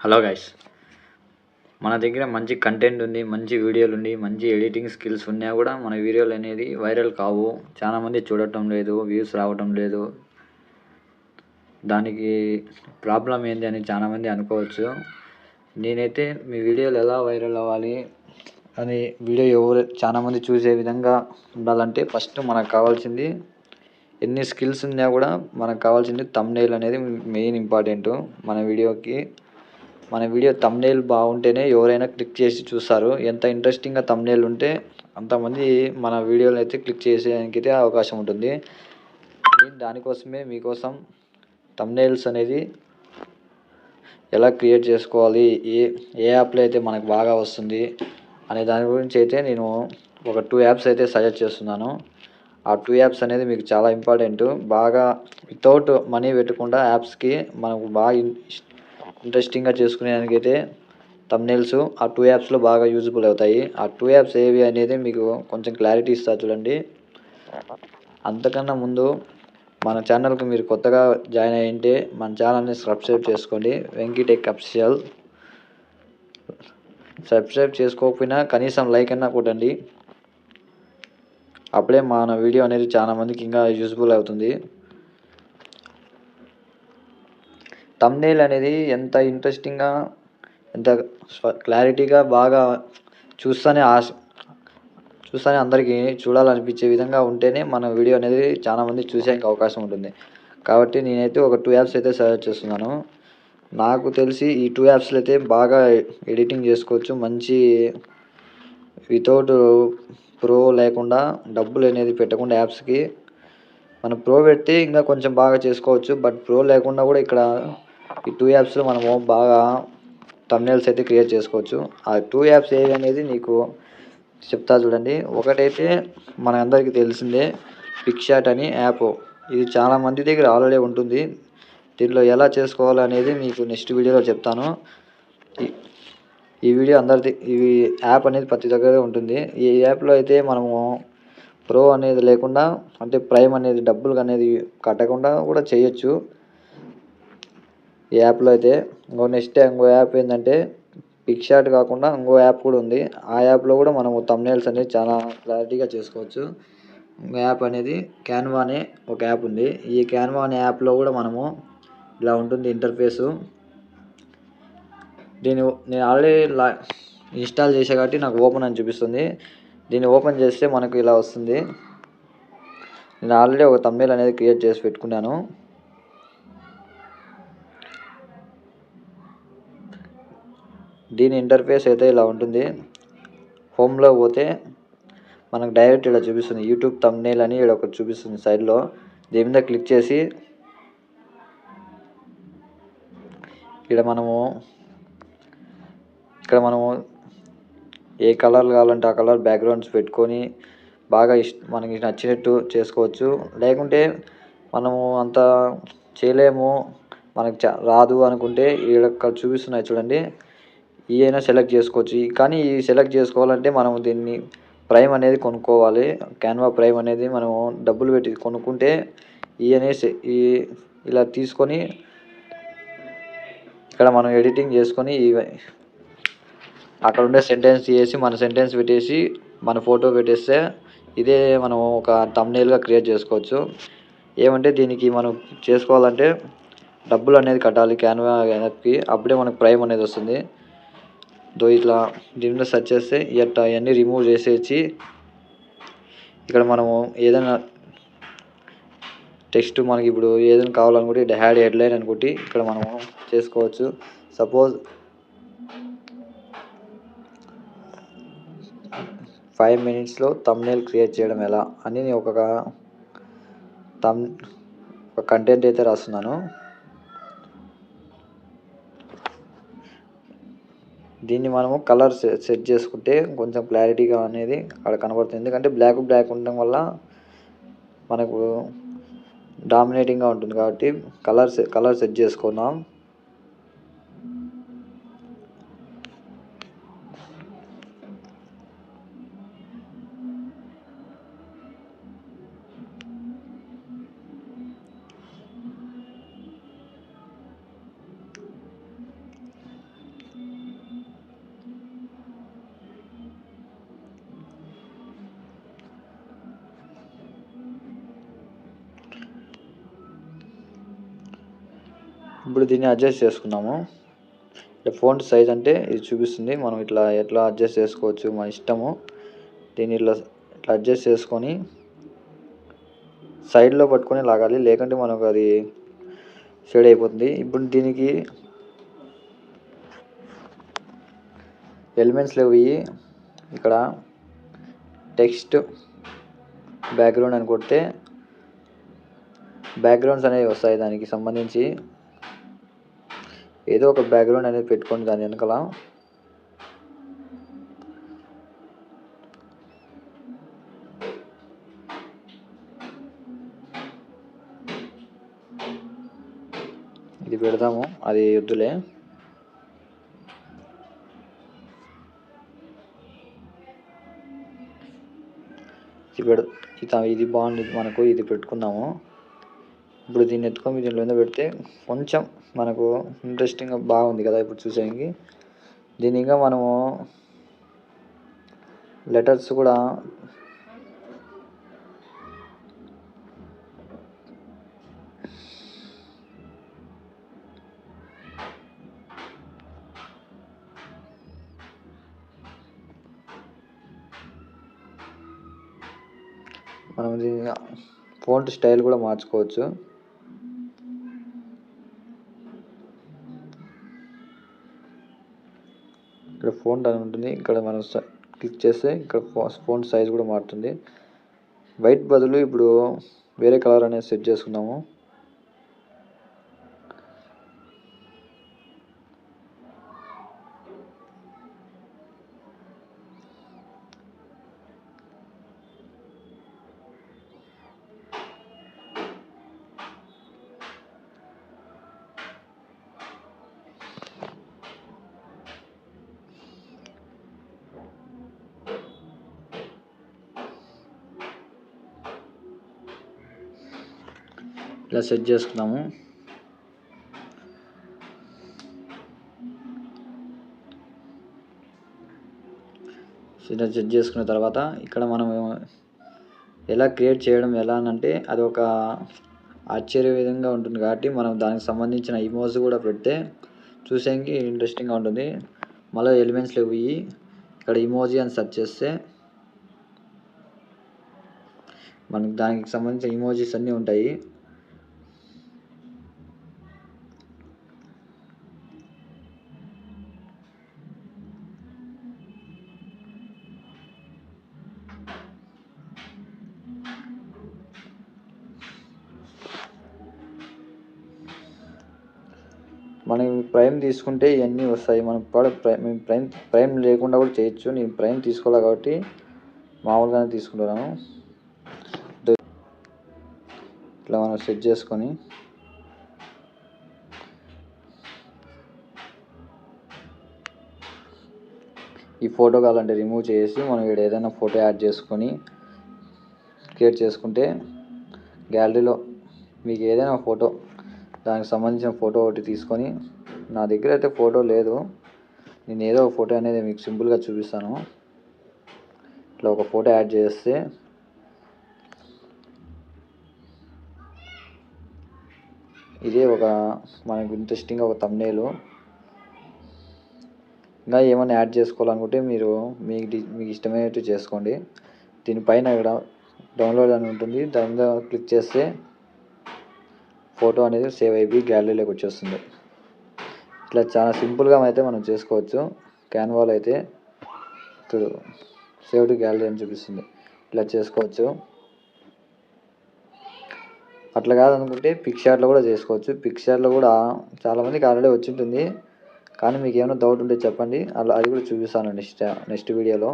Hello guys. మన దగ్గర మంచి కంటెంట్ ఉంది మంచి వీడియోలు ఉండి మంచి ఎడిటింగ్ స్కిల్స్ ఉన్నా కూడా మన వీడియోలు అనేది వైరల్ కావు. చాలామంది చూడటం లేదు వ్యూస్ రావటం లేదు. దానికి ప్రాబ్లం ఏంది అని చాలామంది అనుకోవచ్చు. నేనైతే మీ వీడియోలు ఎలా వైరల్ అవ్వాలి అని వీడియో ఎవరు చాలామంది చూసే విధంగా ఉండాలంటే ఫస్ట్ మనకు కావాల్సింది ఎన్ని స్కిల్స్ ఉన్నా కూడా మనకు కావాల్సింది తమ్నైల్ అనేది మెయిన్ ఇంపార్టెంట్ మన వీడియోకి మన వీడియో తమ్నేల్ బాగుంటేనే ఎవరైనా క్లిక్ చేసి చూస్తారు. ఎంత ఇంట్రెస్టింగ్గా తమ్నేల్ ఉంటే అంతమంది మన వీడియోలు అయితే క్లిక్ చేసేదానికి అయితే అవకాశం ఉంటుంది. నేను దానికోసమే మీకోసం తమ్నేల్స్ అనేది ఎలా క్రియేట్ చేసుకోవాలి ఏ ఏ యాప్లో అయితే మనకు బాగా వస్తుంది అనే దాని గురించి అయితే నేను ఒక టూ యాప్స్ అయితే సజెస్ట్ చేస్తున్నాను. ఆ టూ యాప్స్ అనేది మీకు చాలా ఇంపార్టెంట్ బాగా వితౌట్ మనీ పెట్టకుండా యాప్స్కి మనకు బాగా ఇంట్రెస్టింగ్గా చేసుకునేదానికి అయితే తమ్నేల్స్ ఆ టూ యాప్స్లో బాగా యూజ్ఫుల్ అవుతాయి. ఆ టూ యాప్స్ ఏవి అనేది మీకు కొంచెం క్లారిటీ ఇస్తా చూడండి. అంతకన్నా ముందు మన ఛానల్కి మీరు కొత్తగా జాయిన్ అయ్యింటే మన ఛానల్ని సబ్స్క్రైబ్ చేసుకోండి. వెంకీటెక్ అఫిషియల్ సబ్స్క్రైబ్ చేసుకోకపోయినా కనీసం లైక్ అన్నా కొట్టండి. అప్పుడే మన వీడియో అనేది చాలా మందికి ఇంకా యూజ్ఫుల్ అవుతుంది. తమ్నేల్ అనేది ఎంత ఇంట్రెస్టింగ్గా ఎంత క్లారిటీగా బాగా చూస్తానే ఆశ చూస్తానే అందరికీ చూడాలనిపించే విధంగా ఉంటేనే మన వీడియో అనేది చాలామంది చూసేందుకు అవకాశం ఉంటుంది. కాబట్టి నేనైతే ఒక టూ యాప్స్ అయితే సజెస్ట్ చేస్తున్నాను. నాకు తెలిసి ఈ టూ యాప్స్లో అయితే బాగా ఎడిటింగ్ చేసుకోవచ్చు. మంచి వితౌట్ ప్రో లేకుండా డబ్బులు అనేది పెట్టకుండా యాప్స్కి మనం ప్రో పెట్టి ఇంకా కొంచెం బాగా చేసుకోవచ్చు. బట్ ప్రో లేకుండా కూడా ఇక్కడ ఈ టూ యాప్స్లో మనము బాగా తమ్నేల్స్ అయితే క్రియేట్ చేసుకోవచ్చు. ఆ టూ యాప్స్ ఏవి అనేది నీకు చెప్తా చూడండి. ఒకటైతే మన అందరికీ తెలిసిందే పిక్షాట్ అని యాప్ ఇది చాలా మంది దగ్గర ఆల్రెడీ ఉంటుంది. దీంట్లో ఎలా చేసుకోవాలనేది మీకు నెక్స్ట్ వీడియోలో చెప్తాను. ఈ వీడియో అందరిది ఈ యాప్ అనేది ప్రతి దగ్గర ఉంటుంది. ఈ యాప్లో అయితే మనము ప్రో అనేది లేకుండా అంటే ప్రైమ్ అనేది డబ్బులు అనేది కట్టకుండా కూడా చేయొచ్చు. ఈ యాప్లో అయితే ఇంకో నెక్స్ట్ ఇంకో యాప్ ఏంటంటే పిక్షాట్ కాకుండా ఇంకో యాప్ కూడా ఉంది. ఆ యాప్లో కూడా మనము తమ్నేల్స్ అనేది చాలా క్లారిటీగా చేసుకోవచ్చు. ఇంకో యాప్ అనేది క్యాన్వా అనే ఒక యాప్ ఉంది. ఈ క్యాన్వా అనే యాప్లో కూడా మనము ఇలా ఉంటుంది ఇంటర్ఫేసు దీని నేను ఆల్రెడీ లా ఇన్స్టాల్ చేసా కాబట్టి నాకు ఓపెన్ అని చూపిస్తుంది. దీన్ని ఓపెన్ చేస్తే మనకు ఇలా వస్తుంది. నేను ఆల్రెడీ ఒక తమ్నేల్ అనేది క్రియేట్ చేసి పెట్టుకున్నాను. దీని ఇంటర్ఫేస్ అయితే ఇలా ఉంటుంది. హోమ్లో పోతే మనకు డైరెక్ట్ ఇలా చూపిస్తుంది. యూట్యూబ్ తమ్నేల్ అని ఇక్కడ ఒకటి చూపిస్తుంది సైడ్లో దీని మీద క్లిక్ చేసి ఇక్కడ మనము ఇక్కడ మనము ఏ కలర్ కావాలంటే ఆ కలర్ బ్యాక్గ్రౌండ్స్ పెట్టుకొని బాగా ఇష్ట మనకి నచ్చినట్టు చేసుకోవచ్చు. లేకుంటే మనము అంత చేయలేము. మనకు రాదు అనుకుంటే ఇక్కడ చూపిస్తున్నాయి చూడండి. ఈ అయినా సెలెక్ట్ చేసుకోవచ్చు. కానీ ఈ సెలెక్ట్ చేసుకోవాలంటే మనం దీన్ని ప్రైమ్ అనేది కొనుక్కోవాలి. క్యాన్వా ప్రైమ్ అనేది మనం డబ్బులు పెట్టి కొనుక్కుంటే ఈ అనేసి ఈ ఇలా తీసుకొని ఇక్కడ మనం ఎడిటింగ్ చేసుకొని అక్కడ ఉండే సెంటెన్స్ చేసి మన సెంటెన్స్ పెట్టేసి మన ఫోటో పెట్టేస్తే ఇదే మనం ఒక తమ్నేల్గా క్రియేట్ చేసుకోవచ్చు. ఏమంటే దీనికి మనం చేసుకోవాలంటే డబ్బులు అనేది కట్టాలి క్యాన్వాకి అప్పుడే మనకు ప్రైమ్ అనేది వస్తుంది. దో ఇట్లా దీనిలో సెర్చ్ చేస్తే ఇట్లా అవన్నీ రిమూవ్ చేసేసి ఇక్కడ మనము ఏదైనా టెక్స్ట్ మనకి ఇప్పుడు ఏదైనా కావాలనుకుంటే హ్యాడ్ హెడ్లైన్ అనుకుంటే ఇక్కడ మనము చేసుకోవచ్చు. సపోజ్ ఫైవ్ మినిట్స్లో తమ్నేల్ క్రియేట్ చేయడం ఎలా అని నేను ఒక తమ్ ఒక కంటెంట్ అయితే రాస్తున్నాను. దీన్ని మనము కలర్ సెట్ చేసుకుంటే కొంచెం క్లారిటీగా అనేది అక్కడ కనబడుతుంది. ఎందుకంటే బ్లాక్ బ్లాక్ ఉండడం వల్ల మనకు డామినేటింగ్గా ఉంటుంది కాబట్టి కలర్ కలర్ సెట్ చేసుకుందాం. ఇప్పుడు దీన్ని అడ్జస్ట్ చేసుకున్నాము ఫోన్ సైజ్ అంటే ఇది చూపిస్తుంది. మనం ఇట్లా ఎట్లా అడ్జస్ట్ చేసుకోవచ్చు మన ఇష్టము. దీన్ని ఇట్లా ఇట్లా అడ్జస్ట్ చేసుకొని సైడ్లో పట్టుకొని లాగాలి. లేకుంటే మనకు అది షేడ్ అయిపోతుంది. ఇప్పుడు దీనికి ఎలిమెంట్స్లో పోయి ఇక్కడ టెక్స్ట్ బ్యాక్గ్రౌండ్ అని కొడితే బ్యాక్గ్రౌండ్స్ అనేవి వస్తాయి దానికి సంబంధించి. ఏదో ఒక బ్యాక్గ్రౌండ్ అనేది పెట్టుకోండి దాని వెనకాల. ఇది పెడదాము అది వద్దులే. ఇది పెడ ఇది బాగుంది మనకు ఇది పెట్టుకుందాము. ఇప్పుడు దీన్ని ఎత్తుకొని దీంట్లో మీద పెడితే కొంచెం మనకు ఇంట్రెస్టింగ్గా బాగుంది కదా ఇప్పుడు చూసేకి దీని ఇంకా మనము లెటర్స్ కూడా మనం దీని ఫోంట్ స్టైల్ కూడా మార్చుకోవచ్చు. ఫోన్ అని ఉంటుంది. ఇక్కడ మనం క్లిక్ చేస్తే ఇక్కడ ఫోన్ సైజ్ కూడా మారుతుంది. వైట్ బదులు ఇప్పుడు వేరే కలర్ అనేది సెట్ చేసుకున్నాము ఇలా సెట్ చేసుకున్నాము ఇలా సెట్ చేసుకున్న తర్వాత ఇక్కడ మనం ఎలా క్రియేట్ చేయడం ఎలా అంటే అది ఒక ఆశ్చర్య విధంగా ఉంటుంది కాబట్టి మనం దానికి సంబంధించిన ఇమోజ్ కూడా పెడితే చూసేకి ఇంట్రెస్టింగ్గా ఉంటుంది. మళ్ళీ ఎలిమెంట్స్లో పోయి ఇక్కడ ఇమోజీ అని సెర్చ్ చేస్తే మనకు దానికి సంబంధించిన ఇమోజీస్ అన్నీ ఉంటాయి. మనం ప్రైమ్ తీసుకుంటే ఇవన్నీ వస్తాయి. మనం ప్రైమ్ ప్రైమ్ ప్రైమ్ లేకుండా కూడా చేయొచ్చు. నేను ప్రైమ్ తీసుకోవాలి కాబట్టి మామూలుగానే తీసుకుంటున్నాను ఇట్లా మనం సెట్ చేసుకొని ఈ ఫోటో కావాలంటే రిమూవ్ చేసి మనం ఇక్కడ ఏదైనా ఫోటో యాడ్ చేసుకొని క్రియేట్ చేసుకుంటే గ్యాలరీలో మీకు ఏదైనా ఫోటో దానికి సంబంధించిన ఫోటో ఒకటి తీసుకొని నా దగ్గర అయితే ఫోటో లేదు. నేను ఏదో ఒక ఫోటో అనేది మీకు సింపుల్గా చూపిస్తాను. ఇట్లా ఒక ఫోటో యాడ్ చేస్తే. ఇదే ఒక మనకు ఇంట్రెస్టింగ్ ఒక తమ్నేలు ఇంకా ఏమైనా యాడ్ చేసుకోవాలనుకుంటే మీరు మీకు మీకు ఇష్టమైనట్టు చేసుకోండి. దీనిపైన ఇక్కడ డౌన్లోడ్ అని ఉంటుంది. దాని మీద క్లిక్ చేస్తే ఫోటో అనేది సేవ్ అయిపోయి గ్యాలరీలోకి వచ్చేస్తుంది. ఇట్లా చాలా సింపుల్గా అయితే మనం చేసుకోవచ్చు. క్యాన్వాలో అయితే ఇప్పుడు సేవ్ టు గ్యాలరీ అని చూపిస్తుంది. ఇట్లా చేసుకోవచ్చు. అట్లా కాదనుకుంటే పిక్చర్లో కూడా చేసుకోవచ్చు. పిక్చర్లో కూడా చాలామందికి ఆల్రెడీ వచ్చింటుంది. కానీ మీకు ఏమైనా డౌట్ ఉంటే చెప్పండి. అలా అది కూడా చూపిస్తాను నెక్స్ట్ నెక్స్ట్ వీడియోలో.